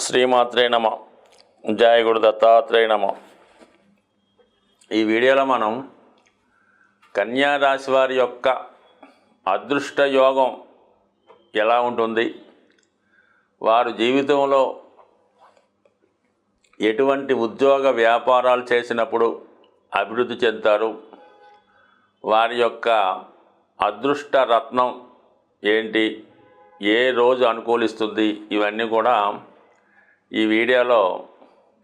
శ్రీమాత్రే నమ. జాయగుడు దత్తాత్రేయ నమ. ఈ వీడియోలో మనం కన్యా రాశి వారి యొక్క అదృష్ట యోగం ఎలా ఉంటుంది? వారు జీవితంలో ఎటువంటి ఉద్యోగ వ్యాపారాలు చేసినప్పుడు అభివృద్ధి చెందుతారు? వారి యొక్క అదృష్ట రత్నం ఏంటి? ఏ రోజు అనుకూలిస్తుంది? ఇవన్నీ కూడా ఈ వీడియోలో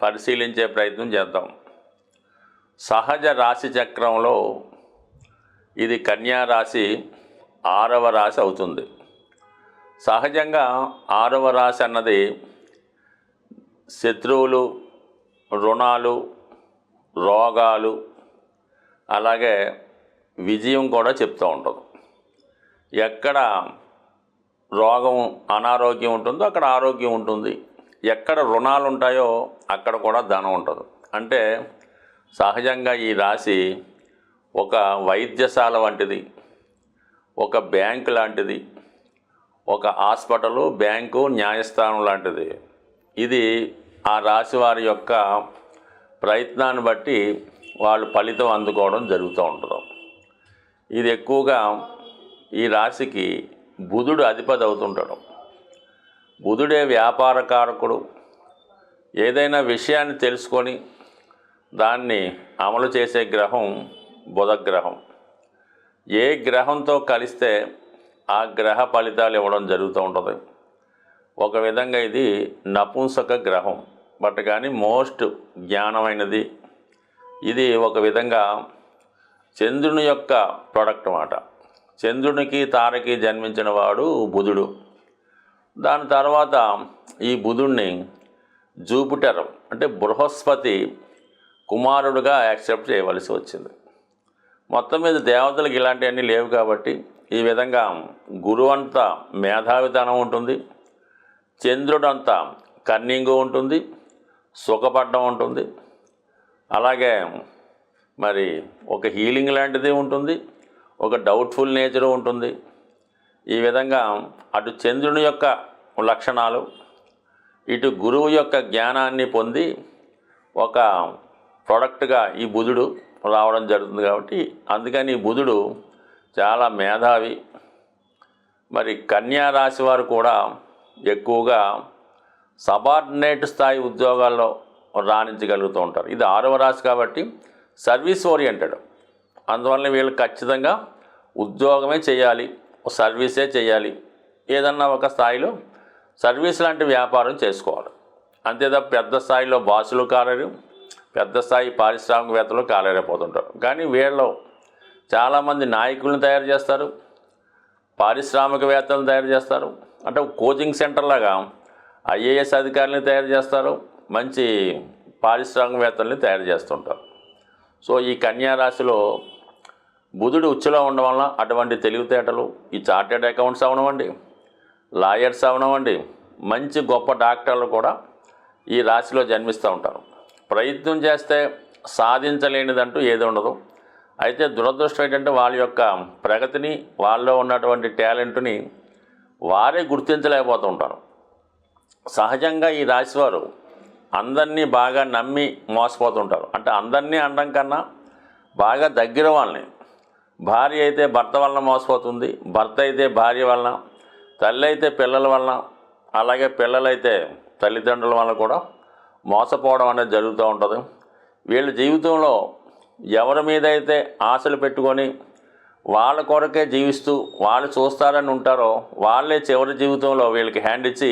పరిశీలించే ప్రయత్నం చేద్దాం. సహజ రాశి చక్రంలో ఇది కన్యా రాశి ఆరవ రాశి అవుతుంది. సహజంగా ఆరవ రాశి అన్నది శత్రువులు రుణాలు రోగాలు అలాగే విజయం కూడా చెప్తూ ఉంటుంది. ఎక్కడ రోగం అనారోగ్యం ఉంటుందో అక్కడ ఆరోగ్యం ఉంటుంది. ఎక్కడ రుణాలు ఉంటాయో అక్కడ కూడా ధనం ఉంటుంది. అంటే సహజంగా ఈ రాశి ఒక వైద్యశాల వంటిది ఒక బ్యాంక్ లాంటిది ఒక హాస్పిటలు బ్యాంకు న్యాయస్థానం లాంటిది. ఇది ఆ రాశి వారి యొక్క ప్రయత్నాన్ని బట్టి వాళ్ళు ఫలితం అందుకోవడం జరుగుతూ ఉంటుంది. ఇది ఎక్కువగా ఈ రాశికి బుధుడు అధిపతి అవుతుంటాడు. బుధుడే వ్యాపార కారకుడు. ఏదైనా విషయాన్ని తెలుసుకొని దాన్ని అమలు చేసే గ్రహం బుధగ్రహం. ఏ గ్రహంతో కలిస్తే ఆ గ్రహ ఫలితాలు ఇవ్వడం జరుగుతూ ఉంటుంది. ఒక విధంగా ఇది నపుంసక గ్రహం. బట్ కానీ మోస్ట్ జ్ఞానమైనది. ఇది ఒక విధంగా చంద్రుని యొక్క ప్రొడక్ట్ అన్నమాట చంద్రునికి తారకి జన్మించిన వాడు బుధుడు. దాని తర్వాత ఈ బుధుడిని జూపిటర్ అంటే బృహస్పతి కుమారుడుగా యాక్సెప్ట్ చేయవలసి వచ్చింది. మొత్తం మీద దేవతలకు ఇలాంటివన్నీ లేవు కాబట్టి ఈ విధంగా గురువంతా మేధావితనం ఉంటుంది చంద్రుడంతా కన్నింగు ఉంటుంది సుఖపడ్డం ఉంటుంది. అలాగే మరి ఒక హీలింగ్ లాంటిది ఉంటుంది ఒక డౌట్ఫుల్ నేచర్ ఉంటుంది. ఈ విధంగా అటు చంద్రుని యొక్క లక్షణాలు ఇటు గురువు యొక్క జ్ఞానాన్ని పొంది ఒక ప్రొడక్ట్గా ఈ బుధుడు రావడం జరుగుతుంది కాబట్టి అందుకని ఈ బుధుడు చాలా మేధావి. మరి కన్యా రాశి వారు కూడా ఎక్కువగా సబార్డినేట్ స్థాయి ఉద్యోగాల్లో రాణించగలుగుతూ ఉంటారు. ఇది ఆరవ రాశి కాబట్టి సర్వీస్ ఓరియంటెడ్. అందువల్ల వీళ్ళు ఖచ్చితంగా ఉద్యోగమే చేయాలి. సర్వీసే చేయాలి. ఏదన్నా ఒక స్థాయిలో సర్వీస్ లాంటి వ్యాపారం చేసుకోవాలి. అంతే తప్ప పెద్ద స్థాయిలో బాసులు కాలేరు పెద్ద స్థాయి పారిశ్రామికవేత్తలు కాలేరైపోతుంటారు కానీ వీళ్ళు చాలామంది నాయకులను తయారు చేస్తారు పారిశ్రామికవేత్తలను తయారు చేస్తారు. అంటే కోచింగ్ సెంటర్లాగా ఐఏఎస్ అధికారులను తయారు చేస్తారు మంచి పారిశ్రామికవేత్తల్ని తయారు చేస్తుంటారు. సో ఈ కన్యా రాశిలో బుధుడు ఉచ్చులో ఉండడం వల్ల అటువంటి తెలివితేటలు ఈ చార్టెడ్ అకౌంట్స్ అవనవండి లాయర్స్ అవనవండి మంచి గొప్ప డాక్టర్లు కూడా ఈ రాశిలో జన్మిస్తూ ఉంటారు. ప్రయత్నం చేస్తే సాధించలేనిదంటూ ఏది ఉండదు. అయితే దురదృష్టం ఏంటంటే వాళ్ళ యొక్క ప్రగతిని వాళ్ళలో ఉన్నటువంటి టాలెంట్ని వారే గుర్తించలేకపోతూ ఉంటారు. సహజంగా ఈ రాశివారు అందరినీ బాగా నమ్మి మోసపోతుంటారు అంటే అందరినీ అనడం కన్నా బాగా దగ్గర వాళ్ళని భార్య అయితే భర్త వలన మోసపోతుంది భర్త అయితే భార్య వలన తల్లి అయితే పిల్లల వలన అలాగే పిల్లలైతే తల్లిదండ్రుల వలన కూడా మోసపోవడం అనేది జరుగుతూ ఉంటుంది. వీళ్ళ జీవితంలో ఎవరి మీద అయితే ఆశలు పెట్టుకొని వాళ్ళ కొరకే జీవిస్తూ వాళ్ళు చూస్తారని ఉంటారో వాళ్ళే చివరి జీవితంలో వీళ్ళకి హ్యాండ్ ఇచ్చి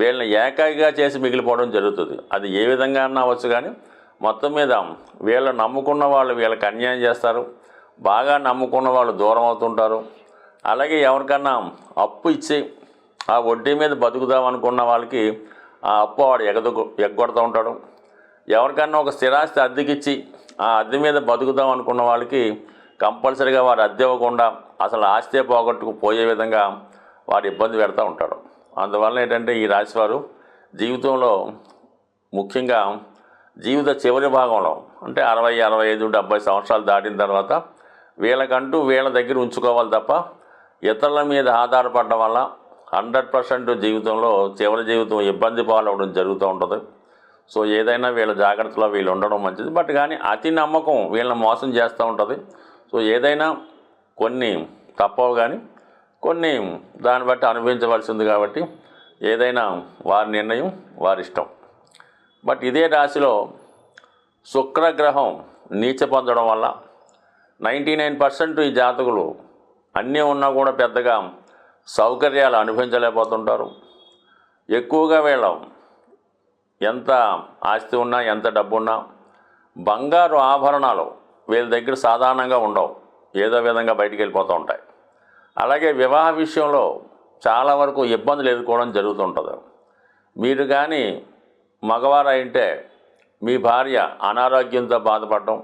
వీళ్ళని ఏకాయిగా చేసి మిగిలిపోవడం జరుగుతుంది. అది ఏ విధంగా అన్నా అవచ్చు కానీ మొత్తం మీద వీళ్ళు నమ్ముకున్న వాళ్ళు వీళ్ళకి అన్యాయం చేస్తారు. బాగా నమ్ముకున్న వాళ్ళు దూరం అవుతుంటారు. అలాగే ఎవరికన్నా అప్పు ఇచ్చి ఆ వడ్డీ మీద బతుకుదాం అనుకున్న వాళ్ళకి ఆ అప్పు వాడు ఎగదు ఎగ్గొడుతూ ఉంటాడు. ఎవరికన్నా ఒక స్థిరాస్తి అద్దెకిచ్చి ఆ అద్దె మీద బతుకుదాం అనుకున్న వాళ్ళకి కంపల్సరీగా వారు అద్దె ఇవ్వకుండా అసలు ఆస్తే పోగొట్టుకు పోయే విధంగా వారు ఇబ్బంది పెడతా ఉంటాడు. అందువల్ల ఏంటంటే ఈ రాశివారు జీవితంలో ముఖ్యంగా జీవిత చివరి భాగంలో అంటే అరవై అరవై ఐదు డెబ్బై సంవత్సరాలు దాటిన తర్వాత వీళ్ళకంటూ వీళ్ళ దగ్గర ఉంచుకోవాలి తప్ప ఇతరుల మీద ఆధారపడడం వల్ల హండ్రెడ్ పర్సెంట్ జీవితంలో చివరి జీవితం ఇబ్బంది పాలవడం జరుగుతూ ఉంటుంది. సో ఏదైనా వీళ్ళ జాగ్రత్తలో వీళ్ళు ఉండడం మంచిది. బట్ కానీ అతి నమ్మకం వీళ్ళని మోసం చేస్తూ ఉంటుంది. సో ఏదైనా కొన్ని తప్పవు కానీ కొన్ని దాన్ని బట్టి అనుభవించవలసింది కాబట్టి ఏదైనా వారి నిర్ణయం వారి ఇష్టం. బట్ ఇదే రాశిలో శుక్రగ్రహం నీచ పొందడం వల్ల నైంటీ నైన్ పర్సెంట్ ఈ జాతకులు అన్నీ ఉన్నా కూడా పెద్దగా సౌకర్యాలు అనుభవించలేకపోతుంటారు. ఎక్కువగా వీళ్ళ ఎంత ఆస్తి ఉన్నా ఎంత డబ్బు ఉన్నా బంగారు ఆభరణాలు వీళ్ళ దగ్గర సాధారణంగా ఉండవు. ఏదో విధంగా బయటికి వెళ్ళిపోతూ ఉంటాయి. అలాగే వివాహ విషయంలో చాలా వరకు ఇబ్బందులు ఎదుర్కోవడం జరుగుతుంటుంది. మీరు కానీ మగవారు అయితే మీ భార్య అనారోగ్యంతో బాధపడడం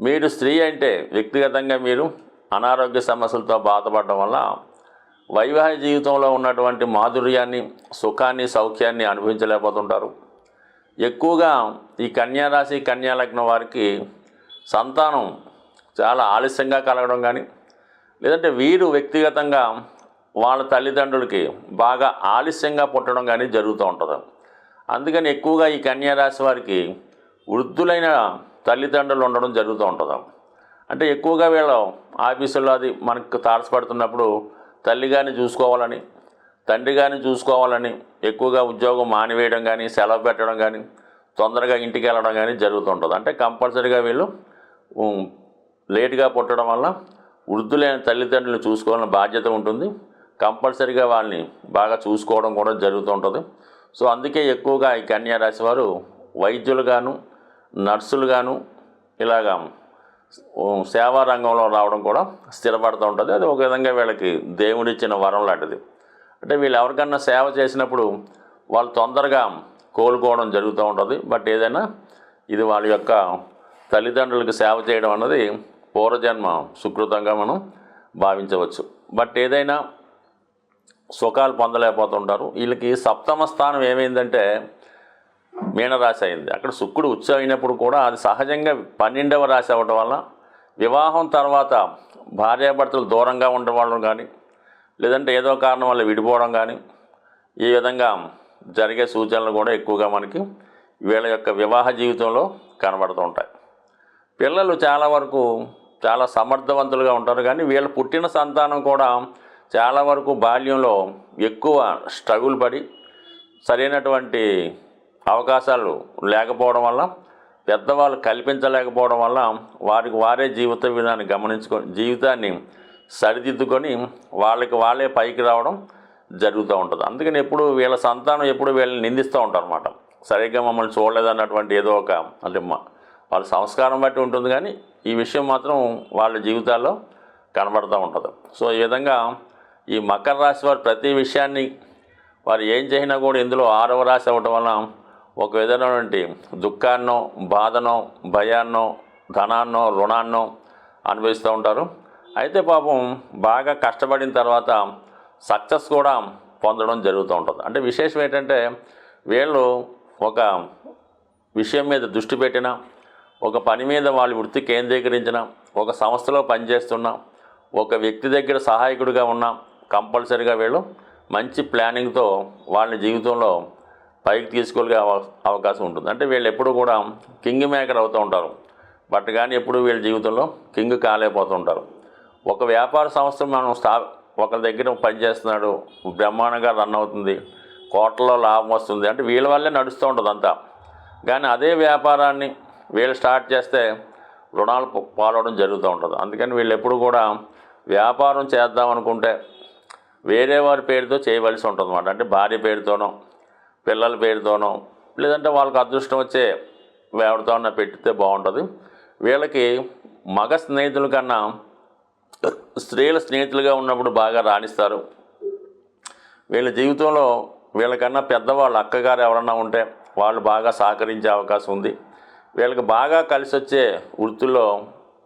మీరు స్త్రీ అంటే వ్యక్తిగతంగా మీరు అనారోగ్య సమస్యలతో బాధపడడం వల్ల వైవాహిక జీవితంలో ఉన్నటువంటి మాధుర్యాన్ని సుఖాన్ని సౌఖ్యాన్ని అనుభవించలేకపోతుంటారు. ఎక్కువగా ఈ కన్యారాశి కన్యాలగ్నం వారికి సంతానం చాలా ఆలస్యంగా కలగడం కానీ లేదంటే వీరు వ్యక్తిగతంగా వాళ్ళ తల్లిదండ్రులకి బాగా ఆలస్యంగా పుట్టడం కానీ జరుగుతూ ఉంటుంది. అందుకని ఎక్కువగా ఈ కన్యారాశి వారికి వృద్ధులైన తల్లిదండ్రులు ఉండడం జరుగుతూ ఉంటుంది. అంటే ఎక్కువగా వీళ్ళ ఆఫీసుల్లో అది మనకు తారసపడుతున్నప్పుడు తల్లి కానీ చూసుకోవాలని తండ్రి కానీ చూసుకోవాలని ఎక్కువగా ఉద్యోగం మానివేయడం కానీ సెలవు పెట్టడం కానీ తొందరగా ఇంటికి వెళ్ళడం కానీ జరుగుతుంటుంది అంటే కంపల్సరీగా వీళ్ళు లేటుగా పుట్టడం వల్ల వృద్ధులైన తల్లిదండ్రులు చూసుకోవాలని బాధ్యత ఉంటుంది. కంపల్సరీగా వాళ్ళని బాగా చూసుకోవడం కూడా జరుగుతూ ఉంటుంది. సో అందుకే ఎక్కువగా ఈ కన్యా రాశి వారు వైద్యులుగాను నర్సులుగాను ఇలాగా సేవా రంగంలో రావడం కూడా స్థిరపడుతూ ఉంటుంది. అది ఒక విధంగా వీళ్ళకి దేవుడిచ్చిన వరం లాంటిది. అంటే వీళ్ళు ఎవరికన్నా సేవ చేసినప్పుడు వాళ్ళు తొందరగా కోలుకోవడం జరుగుతూ ఉంటుంది. బట్ ఏదైనా ఇది వాళ్ళ యొక్క తల్లిదండ్రులకు సేవ చేయడం అన్నది పూర్వజన్మ సుకృతంగా మనం భావించవచ్చు. బట్ ఏదైనా సుఖాలు పొందలేకపోతుంటారు. వీళ్ళకి సప్తమ స్థానం ఏమైందంటే మీనరాశి అయింది. అక్కడ శుక్రుడు ఉచ్చ అయినప్పుడు కూడా అది సహజంగా పన్నెండవ రాశి అవ్వడం వల్ల వివాహం తర్వాత భార్యాభర్తలు దూరంగా ఉండడం కానీ లేదంటే ఏదో కారణం వల్ల విడిపోవడం కానీ ఈ విధంగా జరిగే సూచనలు కూడా ఎక్కువగా మనకి వీళ్ళ యొక్క వివాహ జీవితంలో కనబడుతూ ఉంటాయి. పిల్లలు చాలా వరకు చాలా సమర్థవంతులుగా ఉంటారు కానీ వీళ్ళు పుట్టిన సంతానం కూడా చాలా వరకు బాల్యంలో ఎక్కువ స్ట్రగుల్ పడి సరైనటువంటి అవకాశాలు లేకపోవడం వల్ల పెద్దవాళ్ళు కల్పించలేకపోవడం వల్ల వారికి వారే జీవిత విధాన్ని గమనించుకొని జీవితాన్ని సరిదిద్దుకొని వాళ్ళకి వాళ్ళే పైకి రావడం జరుగుతూ ఉంటుంది. అందుకని ఎప్పుడు వీళ్ళ సంతానం ఎప్పుడు వీళ్ళని నిందిస్తూ ఉంటారు అనమాట సరిగ్గా మమ్మల్ని చూడలేదన్నటువంటి ఏదో ఒక అంటే వాళ్ళ సంస్కారం బట్టి ఉంటుంది కానీ ఈ విషయం మాత్రం వాళ్ళ జీవితాల్లో కనబడుతూ ఉంటుంది. సో ఈ విధంగా ఈ మకర రాశి వారు ప్రతి విషయాన్ని వారు ఏం చేసినా కూడా ఇందులో ఆరవ రాశి అవ్వటం వల్ల ఒక విధమైనటువంటి దుఃఖాన్నో బాధనో భయాన్నో ధనాన్నో రుణాన్నో అనుభవిస్తూ ఉంటారు. అయితే పాపం బాగా కష్టపడిన తర్వాత సక్సెస్ కూడా పొందడం జరుగుతూ ఉంటుంది. అంటే విశేషం ఏంటంటే వీళ్ళు ఒక విషయం మీద దృష్టి పెట్టిన ఒక పని మీద వాళ్ళు వృత్తి కేంద్రీకరించిన ఒక సంస్థలో పనిచేస్తున్న ఒక వ్యక్తి దగ్గర సహాయకుడిగా ఉన్న కంపల్సరీగా వీళ్ళు మంచి ప్లానింగ్తో వాళ్ళ జీవితంలో పైకి తీసుకోగలిగే అవ- అవకాశం ఉంటుంది. అంటే వీళ్ళు ఎప్పుడు కూడా కింగ్ మేకర్ అవుతూ ఉంటారు. బట్ కానీ ఎప్పుడు వీళ్ళ జీవితంలో కింగ్ కాలేకపోతూ ఉంటారు. ఒక వ్యాపార సంస్థ మనం స్థా ఒకరి దగ్గర పనిచేస్తున్నాడు బ్రహ్మాండంగా రన్ అవుతుంది కోట్లలో లాభం వస్తుంది అంటే వీళ్ళ వల్లే నడుస్తూ ఉంటుంది అంతా. కానీ అదే వ్యాపారాన్ని వీళ్ళు స్టార్ట్ చేస్తే రుణాలు పాలవడం జరుగుతూ ఉంటుంది. అందుకని వీళ్ళు ఎప్పుడు కూడా వ్యాపారం చేద్దాం అనుకుంటే వేరే వారి పేరుతో చేయవలసి ఉంటుంది అన్నమాట అంటే భార్య పేరుతోనో పిల్లల పేరుతోనో లేదంటే వాళ్ళకి అదృష్టం వచ్చే ఎవరితోనో పెట్టితే బాగుంటుంది. వీళ్ళకి మగ స్నేహితుల కన్నా స్త్రీల స్నేహితులుగా ఉన్నప్పుడు బాగా రాణిస్తారు. వీళ్ళ జీవితంలో వీళ్ళకన్నా పెద్దవాళ్ళు అక్కగారు ఎవరన్నా ఉంటే వాళ్ళు బాగా సహకరించే అవకాశం ఉంది. వీళ్ళకి బాగా కలిసి వచ్చే వృత్తుల్లో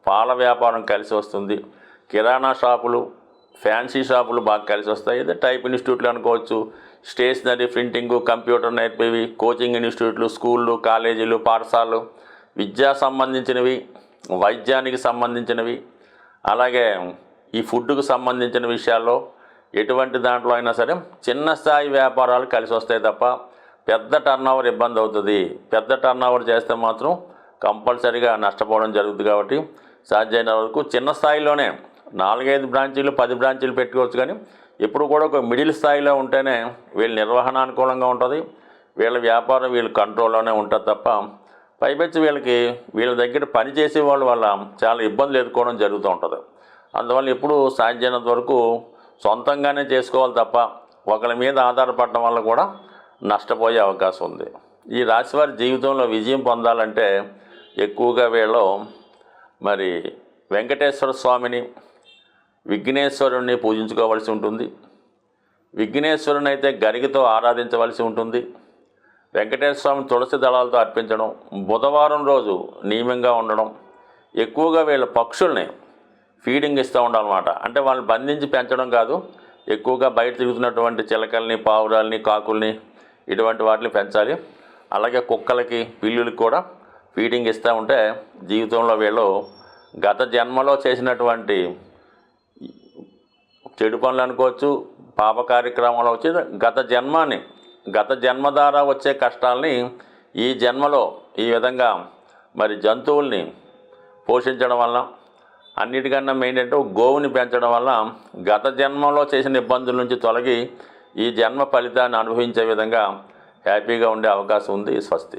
పాల వ్యాపారం కలిసి వస్తుంది. కిరాణా షాపులు ఫ్యాన్సీ షాపులు బాగా కలిసి వస్తాయి. అయితే టైప్ ఇన్స్టిట్యూట్లు అనుకోవచ్చు స్టేషనరీ ప్రింటింగ్ కంప్యూటర్ నేర్పేవి కోచింగ్ ఇన్స్టిట్యూట్లు స్కూళ్ళు కాలేజీలు పాఠశాలలు విద్యా సంబంధించినవి వైద్యానికి సంబంధించినవి అలాగే ఈ ఫుడ్కు సంబంధించిన విషయాల్లో ఎటువంటి దాంట్లో అయినా సరే చిన్న స్థాయి వ్యాపారాలు కలిసి వస్తాయి తప్ప పెద్ద టర్న్ ఓవర్ ఇబ్బంది అవుతుంది. పెద్ద టర్న్ ఓవర్ చేస్తే మాత్రం కంపల్సరీగా నష్టపోవడం జరుగుతుంది కాబట్టి సాధ్యమైన వరకు చిన్న స్థాయిలోనే నాలుగైదు బ్రాంచీలు పది బ్రాంచీలు పెట్టుకోవచ్చు కానీ ఎప్పుడు కూడా ఒక మిడిల్ స్థాయిలో ఉంటేనే వీళ్ళ నిర్వహణ అనుకూలంగా ఉంటుంది. వీళ్ళ వ్యాపారం వీళ్ళ కంట్రోల్లోనే ఉంటుంది తప్ప పైపెచ్చి వీళ్ళకి వీళ్ళ దగ్గర పని చేసే వాళ్ళ వల్ల చాలా ఇబ్బందులు ఎదుర్కోవడం జరుగుతూ ఉంటుంది. అందువల్ల ఎప్పుడు సాధ్యమైనంత వరకు సొంతంగానే చేసుకోవాలి తప్ప ఒకరి మీద ఆధారపడటం వల్ల కూడా నష్టపోయే అవకాశం ఉంది. ఈ రాశివారి జీవితంలో విజయం పొందాలంటే ఎక్కువగా వీళ్ళు మరి వెంకటేశ్వర స్వామిని విఘ్నేశ్వరుణ్ణి పూజించుకోవలసి ఉంటుంది. విఘ్నేశ్వరుని అయితే గరికతో ఆరాధించవలసి ఉంటుంది. వెంకటేశ్వర స్వామి తులసి దళాలతో అర్పించడం బుధవారం రోజు నియమంగా ఉండడం ఎక్కువగా వీళ్ళ పక్షుల్ని ఫీడింగ్ ఇస్తూ ఉండాలన్నమాట. అంటే వాళ్ళని బంధించి పెంచడం కాదు ఎక్కువగా బయట తిరుగుతున్నటువంటి చిలకల్ని పావురాల్ని కాకుల్ని ఇటువంటి వాటిని పెంచాలి. అలాగే కుక్కలకి పిల్లులకి కూడా ఫీడింగ్ ఇస్తూ ఉంటే జీవితంలో వీళ్ళు గత జన్మలో చేసినటువంటి చెడు పనులు అనుకోవచ్చు పాప కార్యక్రమాలు వచ్చి గత జన్మాన్ని గత జన్మ ద్వారా వచ్చే కష్టాలని ఈ జన్మలో ఈ విధంగా మరి జంతువుల్ని పోషించడం వల్ల అన్నిటికన్నా మెయిన్ ఏంటంటే గోవుని పెంచడం వల్ల గత జన్మలో చేసిన ఇబ్బందుల నుంచి తొలగి ఈ జన్మ ఫలితాన్ని అనుభవించే విధంగా హ్యాపీగా ఉండే అవకాశం ఉంది స్వస్తి.